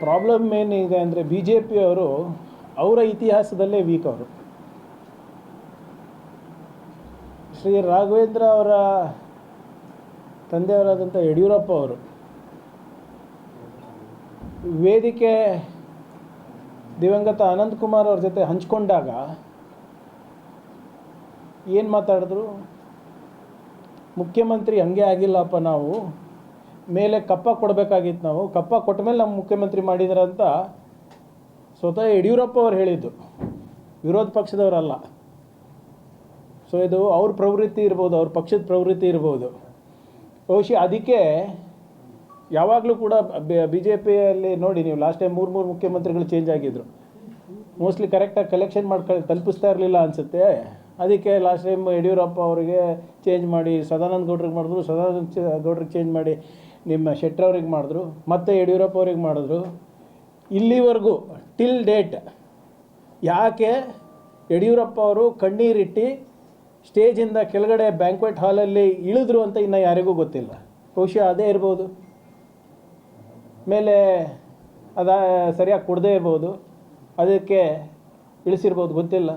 Problem ಏನಿದೆ ಅಂದರೆ B J ಪಿಯವರು ಅವರ ಇತಿಹಾಸದಲ್ಲೇ ವೀಕ್ ಅವರು. ಶ್ರೀ ರಾಘವೇಂದ್ರ ಅವರ ತಂದೆಯವರಾದಂಥ ಯಡಿಯೂರಪ್ಪ ಅವರು ವೇದಿಕೆ ದಿವಂಗತ ಅನಂತಕುಮಾರ್ ಅವ್ರ ಜೊತೆ ಹಂಚ್ಕೊಂಡಾಗ ಏನು ಮಾತಾಡಿದ್ರು? ಮುಖ್ಯಮಂತ್ರಿ ಹಂಗೆ ಆಗಿಲ್ಲಪ್ಪ ನಾವು. ಮೇಲೆ ಕಪ್ಪ ಕೊಡಬೇಕಾಗಿತ್ತು ನಾವು. ಕಪ್ಪ ಕೊಟ್ಟ ಮೇಲೆ ನಮ್ಮ ಮುಖ್ಯಮಂತ್ರಿ ಮಾಡಿದ್ರ ಅಂತ ಸ್ವತಃ ಯಡಿಯೂರಪ್ಪ ಅವರು ಹೇಳಿದ್ದು. ವಿರೋಧ ಪಕ್ಷದವರಲ್ಲ. ಸೊ ಇದು ಅವ್ರ ಪ್ರವೃತ್ತಿ ಇರ್ಬೋದು, ಅವ್ರ ಪಕ್ಷದ ಪ್ರವೃತ್ತಿ ಇರ್ಬೋದು. ಬಹುಶಃ ಅದಕ್ಕೆ ಯಾವಾಗಲೂ ಕೂಡ ಬಿ ಜೆ ಪಿಯಲ್ಲಿ ನೋಡಿ ನೀವು ಲಾಸ್ಟ್ ಟೈಮ್ ಮೂರು ಮೂರು ಮುಖ್ಯಮಂತ್ರಿಗಳು ಚೇಂಜ್ ಆಗಿದ್ರು. ಮೋಸ್ಟ್ಲಿ ಕರೆಕ್ಟಾಗಿ ಕಲೆಕ್ಷನ್ ಮಾಡ್ಕ, ತಲುಪಿಸ್ತಾ ಇರಲಿಲ್ಲ ಅನಿಸುತ್ತೆ. ಅದಕ್ಕೆ ಲಾಸ್ಟ್ ಟೈಮ್ ಯಡಿಯೂರಪ್ಪ ಅವರಿಗೆ ಚೇಂಜ್ ಮಾಡಿ, ಸದಾನಂದ ಗೌಡ್ರಿಗೆ ಮಾಡಿದ್ರು, ಸದಾನಂದ ಗೌಡ್ರಿಗೆ ಚೇಂಜ್ ಮಾಡಿ. ನಿಮ್ಮ ಶೆಟ್ಟರವ್ರಿಗೆ ಮಾಡಿದ್ರು, ಮತ್ತೆ ಯಡಿಯೂರಪ್ಪ ಅವ್ರಿಗೆ ಮಾಡಿದ್ರು, ಇಲ್ಲಿವರೆಗೂ ಟಿಲ್ ಡೇಟ್ ಯಾಕೆ ಯಡಿಯೂರಪ್ಪ ಅವರು ಕಣ್ಣೀರಿಟ್ಟು ಸ್ಟೇಜಿಂದ ಕೆಳಗಡೆ ಬ್ಯಾಂಕ್ವೆಟ್ ಹಾಲಲ್ಲಿ ಇಳಿದ್ರು ಅಂತ ಇನ್ನು ಯಾರಿಗೂ ಗೊತ್ತಿಲ್ಲ. ಬಹುಶಃ ಅದೇ ಇರ್ಬೋದು. ಮೇಲೆ ಅದ ಸರಿಯಾಗಿ ಕೊಡದೇ ಇರ್ಬೋದು. ಅದಕ್ಕೆ ಇಳಿಸಿರ್ಬೋದು, ಗೊತ್ತಿಲ್ಲ.